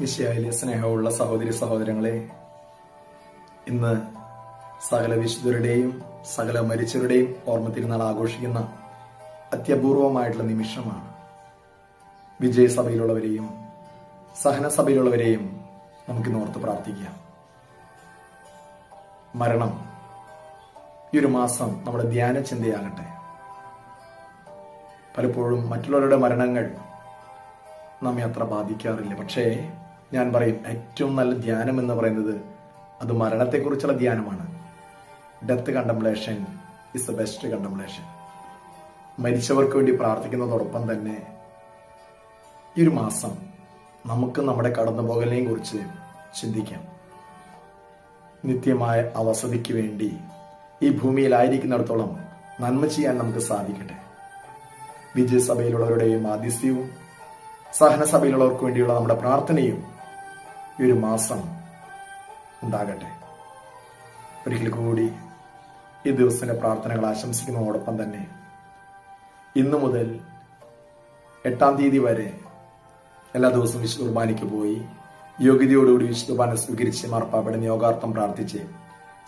വിഷയായിലെ സ്നേഹമുള്ള സഹോദരി സഹോദരങ്ങളെ ഇന്ന് സകല വിശുദ്ധരുടെയും സകല മരിച്ചവരുടെയും ഓർമ്മ തിരുനാൾ ആഘോഷിക്കുന്ന അത്യപൂർവമായിട്ടുള്ള നിമിഷമാണ്. വിജയസഭയിലുള്ളവരെയും സഹനസഭയിലുള്ളവരെയും നമുക്ക് ഓർത്ത് പ്രാർത്ഥിക്കാം. മരണം ഈ ഒരു മാസം നമ്മുടെ ധ്യാന ചിന്തയാകട്ടെ. പലപ്പോഴും മറ്റുള്ളവരുടെ മരണങ്ങൾ നമ്മെ അത്ര ബാധിക്കാറില്ല. പക്ഷേ ഞാൻ പറയും ഏറ്റവും നല്ല ധ്യാനം എന്ന് പറയുന്നത് അത് മരണത്തെക്കുറിച്ചുള്ള ധ്യാനമാണ്. Death contemplation is the best contemplation മരിച്ചവർക്ക് വേണ്ടി പ്രാർത്ഥിക്കുന്നതോടൊപ്പം തന്നെ ഈ ഒരു മാസം നമുക്ക് നമ്മുടെ കടന്നുപോകലിനെയും കുറിച്ച് ചിന്തിക്കാം. നിത്യമായ അവസതിക്ക് വേണ്ടി ഈ ഭൂമിയിലായിരിക്കുന്നിടത്തോളം നന്മ ചെയ്യാൻ നമുക്ക് സാധിക്കട്ടെ. വിജയസഭയിലുള്ളവരുടെയും ആദിസ്യവും സഹനസഭയിലുള്ളവർക്ക് വേണ്ടിയുള്ള നമ്മുടെ പ്രാർത്ഥനയും ഈ ഒരു മാസം ഉണ്ടാകട്ടെ. ഒരിക്കൽ കൂടി ഈ ദിവസത്തിന്റെ പ്രാർത്ഥനകൾ ആശംസിക്കുന്നതോടൊപ്പം തന്നെ ഇന്നു മുതൽ എട്ടാം തീയതി വരെ എല്ലാ ദിവസവും വിശുദ്ധ കുർബാനയ്ക്ക് പോയി യോഗ്യതയോടുകൂടി വിശുദ്ധ കുർബാന സ്വീകരിച്ച് മാർപ്പാപ്പയുടെ നിയോഗാർത്ഥം പ്രാർത്ഥിച്ച്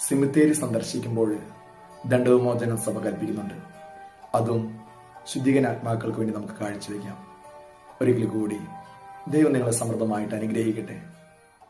സിമിത്തേരി സന്ദർശിക്കുമ്പോൾ ദണ്ഡവിമോചനം സഭ കൽപ്പിക്കുന്നുണ്ട്. അതും ശുദ്ധികനാത്മാക്കൾക്ക് വേണ്ടി നമുക്ക് കാഴ്ചവെക്കാം. ഒരിക്കൽ കൂടി ദൈവം നിങ്ങളെ സമൃദ്ധമായിട്ട് അനുഗ്രഹിക്കട്ടെ.